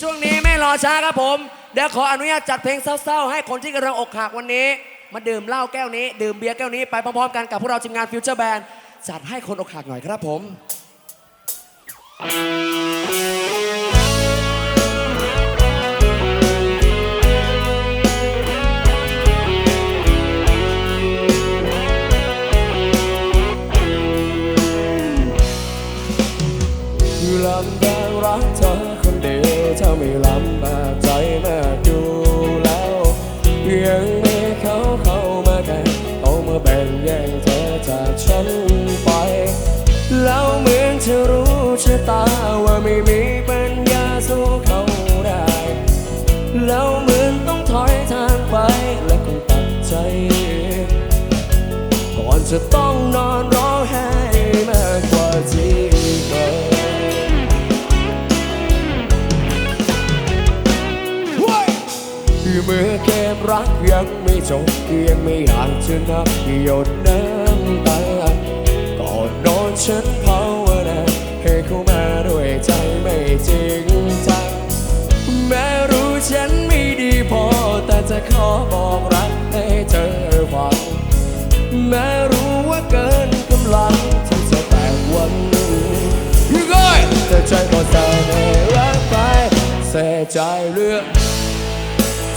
ช่วงนี้ไม่รอช้าครับผม เดี๋ยวขออนุญาตจัดเพลงเศร้าๆ ให้คนที่กำลังอกหักวันนี้ มาดื่มเหล้าแก้วนี้ ดื่มเบียร์แก้วนี้ไปพร้อมๆกันกับพวกเราทีมงานฟิวเจอร์แบนจัดให้คนอกหักหน่อยครับผม ไม่ลำบากใจมากอยู่แล้วยังมีเขาเข้ามาแทนต้องมาแบ่งแย่งเธอจากฉันไป แล้วเหมือนจะรู้ชะตาว่าไม่มีปัญญาสู้เขาได้ แล้วเหมือนต้องถอยทางไปและคงตัดใจ ก่อนจะต้องนอนร มื่อเกมรักยังไม่จบยังไม่อยากจะนับหยดน้ำตาก่อนนอนฉันภาวนาให้เข้ามาด้วยใจไม่จริงจังแม้รู้ฉันไม่ดีพอ แต่จะขอบอกรักให้เธอฟังแม้รู้ว่าเกินกำลังที่จะแต่วันนี้แต่ใจก็ใส่ในรักไปเสียใจเรื่อง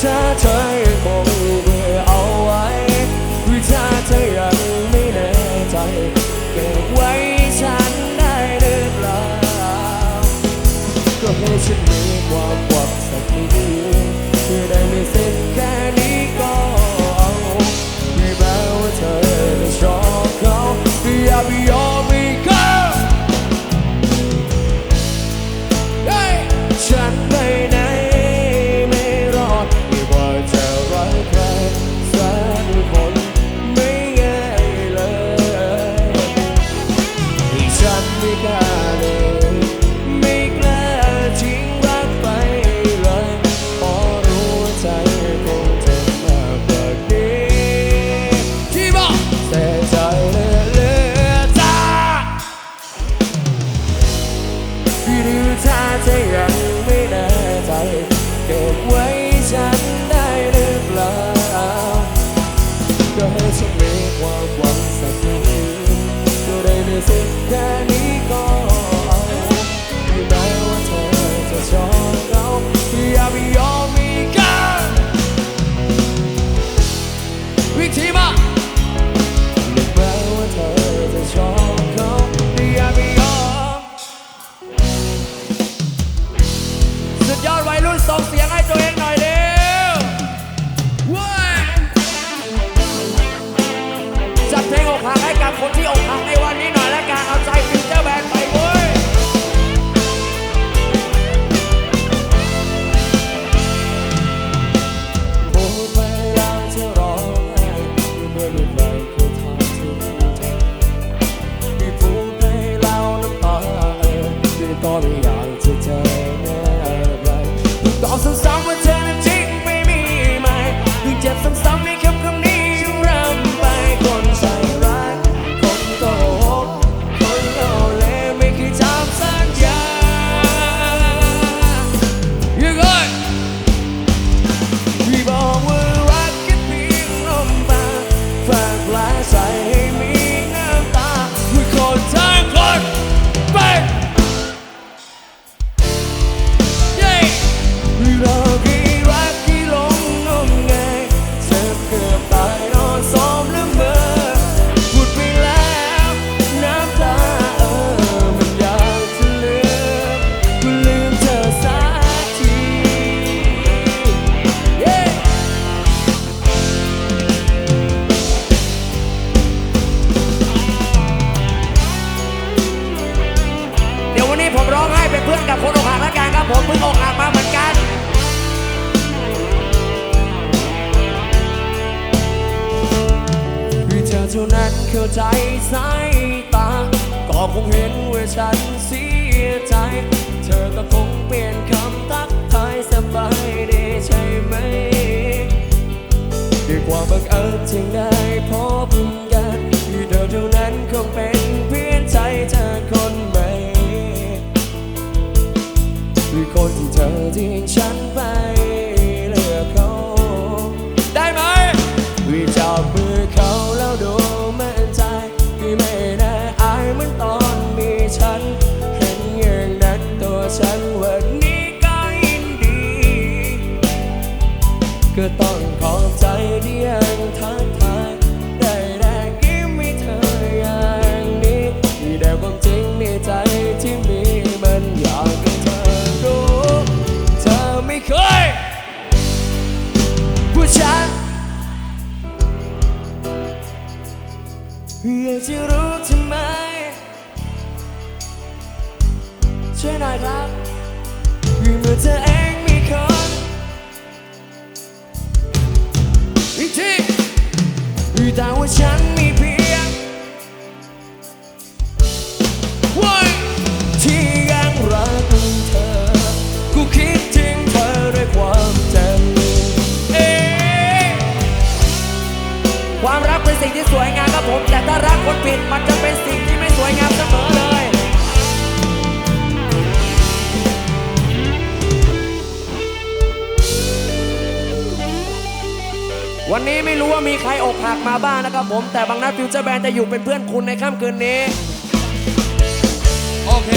ถ้าเธอ ผมเพิ่งอกหักมาเหมือนกัน เธอเท่านั้นเข้าใจสายตา ก็คงเห็นว่าฉันเสียใจ เธอก็คงเปลี่ยนคำทักทายสบายดีใช่ไหมด้วยความบังเอิญจึงได้พบกันเธอเท่านั้นคงเป็นเพื่อนใจเธอคนใหม่ คือคนที่เธอทิ้งฉันไปากมาบ้างนะครับผม แต่บางนัดฟิวเจอร์แบนจะอยู่เป็นเพื่อนคุณในค่ำคืนนี้ โอเค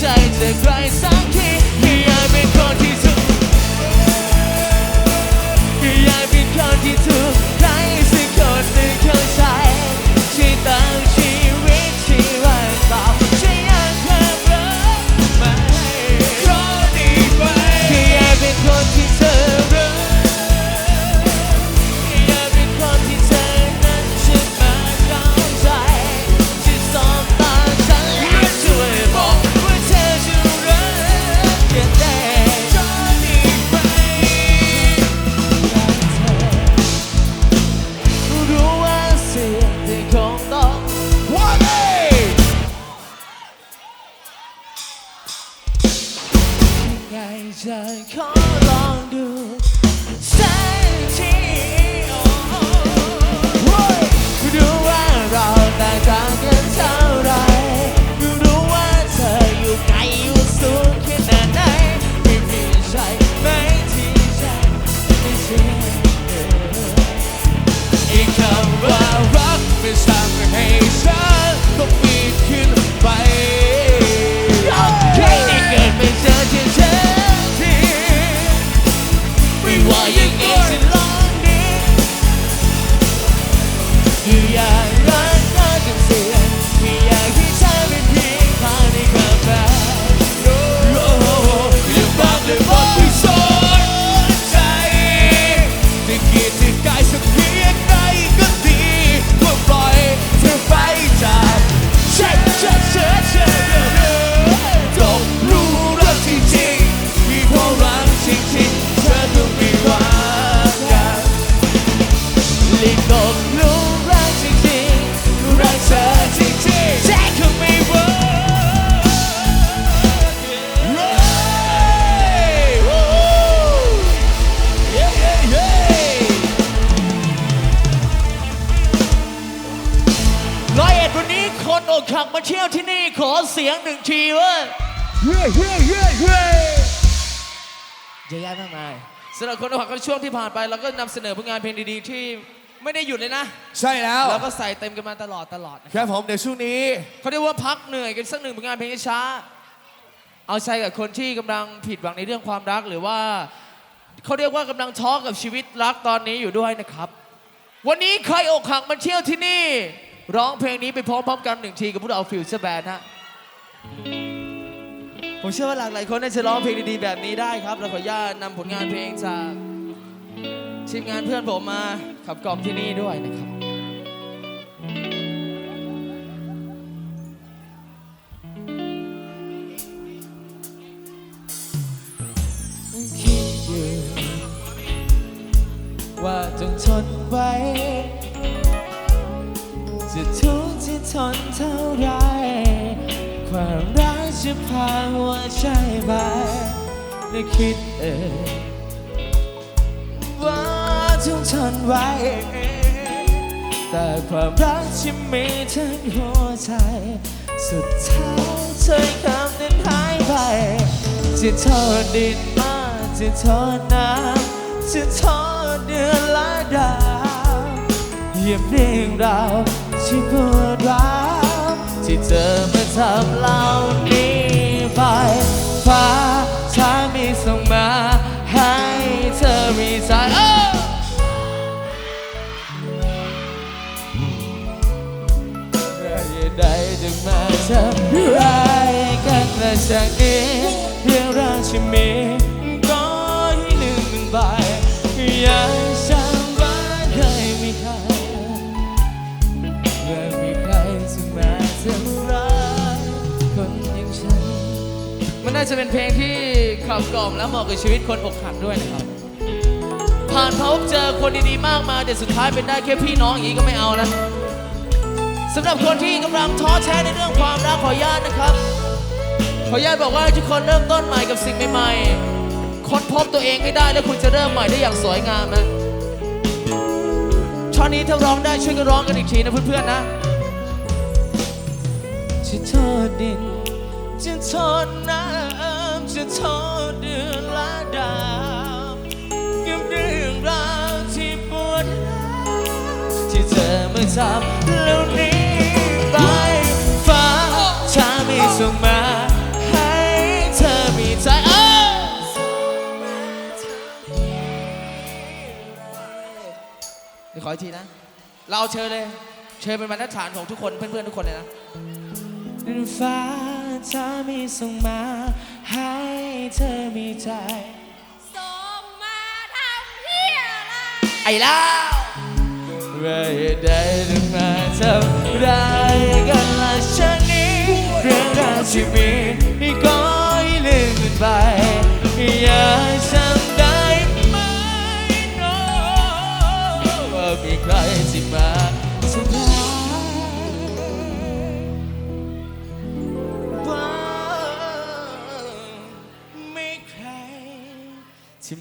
change the price I keep ใจจะขอลองดูสักทีดูว่าเราแต่ต่างกันเท่าไรไม่รู้ว่าเธออยู่ไกลอยู่สูงแค่ไหนไม่มีใช่ไหมที่จะนไม่เงออีกคำว่ารักไม่ทำให้ฉัน อกหักมาเที่ยวที่นี่ขอเสียงหนึ่งทีเว้ยเฮ้ยเฮ้ยเฮ้ยเฮ้ยเยอะแยะมากมายสำหรับคนอกหักก็ช่วงที่ผ่านไปเราก็นำเสนอผลงานเพลงดีๆ ที่ไม่ได้หยุดเลยนะใช่แล้วเราก็ใส่เต็มกันมาตลอดตลอดนครับผมเดี๋ยวช่วงนี้ เขาเรียกว่าพักเหนื่อยกันสักหนึ่งผลงานเพลงช้า เอาใจกับคนที่กำลังผิดหวังในเรื่องความรักหรือว่าเขาเรียกว่ากำลังท้อกับชีวิตรักตอนนี้อยู่ด้วยนะครับ วันนี้ใครอกหักมาเที่ยวที่นี่ ร้องเพลงนี้ไปพร้อมๆกันหนึ่งทีกับพวกเราฟิวเจอร์แบนฮะผมเชื่อว่าหลากหลายคนน่าจะร้องเพลงดีๆแบบนี้ได้ครับเราขออนุญาตนำผลงานเพลงจากทีมงานเพื่อนผมมาขับกล่อมที่นี่ด้วยนะครับคิดอยู่ว่าจงทนไว้ และคิดเองว่าต้องทนไว้ แต่ความรักที่มีทั้งหัวใจ สุดท้ายเธอคำนั้นหายไปจะโทษดินมาจะโทษน้ำจะโทษเดือนและดาวเหยียบเรื่องราวที่ปวดร้าวที่เธอมาทำเรานี้ไปฟ้า และจากนี้เรื่องราวที่มีก็ให้ลืมมันไปอย่าจำว่าเคยมีใครเคยมีใครที่มาทำร้ายคนอย่างฉัน มันน่าจะเป็นเพลงที่ขับกล่อมและเหมาะกับชีวิตคนอกหักด้วยนะครับ ผ่านพบเจอคนดีๆมากมายแต่สุดท้ายเป็นได้แค่พี่น้องอย่างนี้ก็ไม่เอานะสำหรับคนที่กำลังท้อแท้ในเรื่องความรักขออนุญาตนะครับ ขออนุญาตบอกว่าทุกคนเริ่มต้นใหม่กับสิ่งใหม่ๆ ค้นพบตัวเองให้ได้แล้วคุณจะเริ่มใหม่ได้อย่างสวยงามนะช่อนี้ถ้าร้องได้ช่วยกันร้องกันอีกทีนะเพื่อนๆนะจะโทษดินจะโทษน้ำจะโทษเดือนและดาวกับเรื่องราวที่ปวดร้าวที่เธอไม่ทำแล้วหนี้ไปฟ้าถ้าไม่ส่งมา ขออีกทีนะ เราเชิญเลย เชิญเป็นบรรทัดฐานของทุกคนเพื่อนๆทุกคนเลยนะฟ้าถ้าไม่ส่งมา ให้เธอมีใจ ส่งมาทำเพี้ยอะไรไอ้ล่าว่าเหตุใดถึงมาทำร้ายกันละฉันนี้ เรื่องราวที่มีก็ให้ลืมมันไป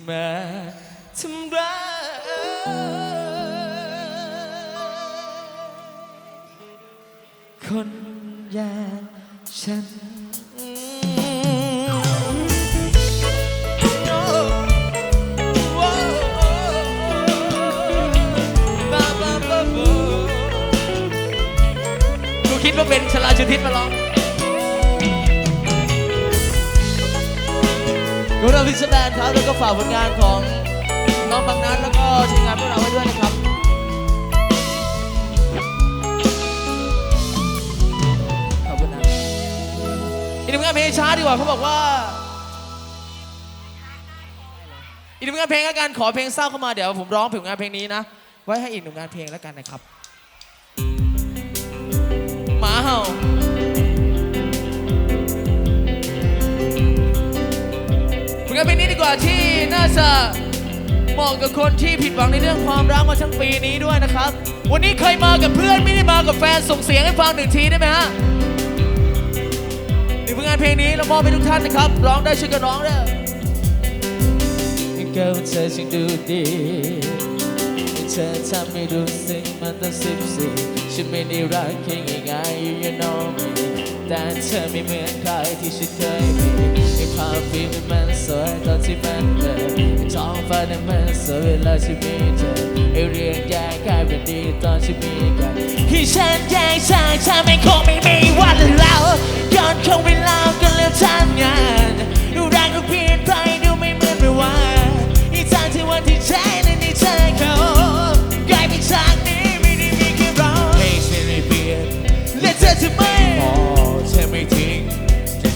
มาทำร้ายคนอย่างฉันกูคิดว่าเป็นชลาชุทิศมาร้อง เราพิชแบนครับแล้วก็ฝากผลงานของน้องบางนัดแล้วก็ทีมงานพวกเราไว้ด้วยนะครับขอบคุณนะอีกหนึ่งงานเพลงช้าดีกว่าเขาบอกว่าอีกหนึ่งงานเพลงแล้วกันขอเพลงเศร้าเข้ามาเดี๋ยวผมร้องผลงานเพลงนี้นะ ไว้ให้อีกหนึ่งงานเพลงแล้วกันนะครับหมาเห่า งานเพลงนี้ดีกว่าที่น่าจะเหมาะกับคนที่ผิดหวังในเรื่องความรักมาทั้งปีนี้ด้วยนะครับ วันนี้เคยมากับเพื่อนไม่ได้มากับแฟนส่งเสียงให้ฟังหนึ่งทีได้ไหมฮะในผลงานเพลงนี้เรามอบให้ทุกท่านนะครับ ร้องได้ช่วยกันร้องเด้อเกิลเธอช่างดูดีเธอทำให้รู้สึกมันตั้งสิบสี่ฉันไม่ได้รักแค่ง่ายๆ you know me แต่เธอไม่เหมือนใครที่ฉันเคยมีในภาพฟิล์มมันสวยตอนที่มันเปิดท้องฟ้านั้นมันสวยเวลาที่มีเธอไอเรียงแย่กลายเป็นดีตอนที่มีกันที่ฉันแย่งชายเธอไม่คงไม่มีวันแล้วย้อนคงเวลากันแล้วทำงานดูแรงก็เปลี่ยนไปดูไม่เหมือนเมื่อวานอีทางที่วันที่ใช้และนี่เธอเขากลายเป็นจากนี้ไม่ได้มีแค่เราให้ฉันไม่เปลี่ยนและเธอจะไม่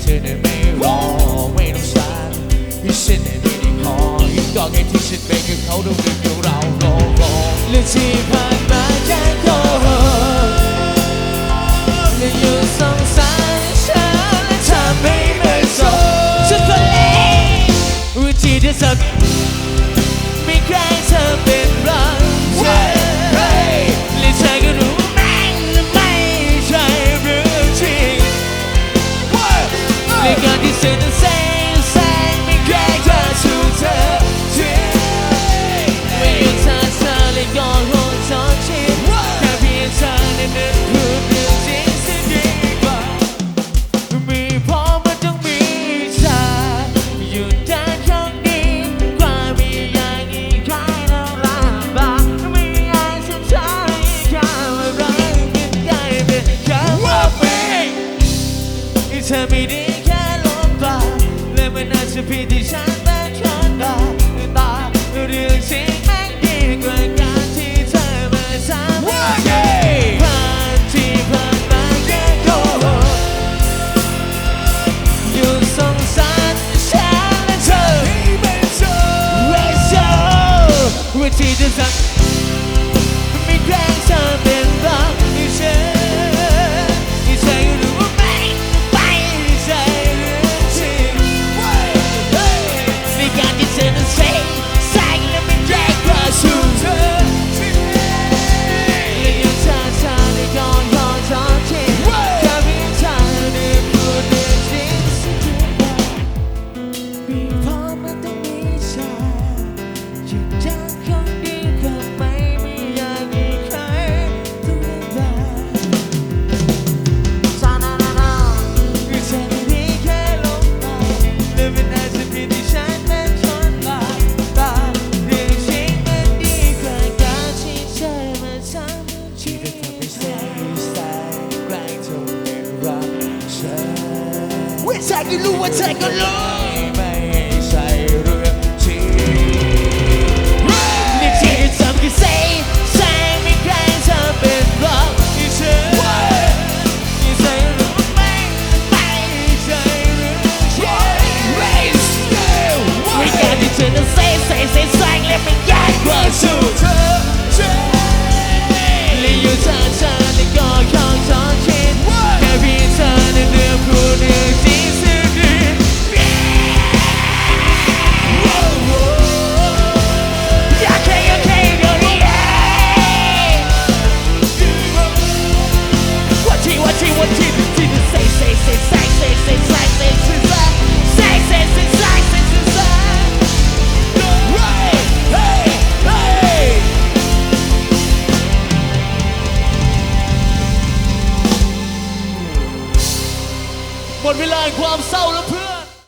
sitting in me wrong Wait on side You're sitting in the car You got it to sit back and hold on to your own Let's see if I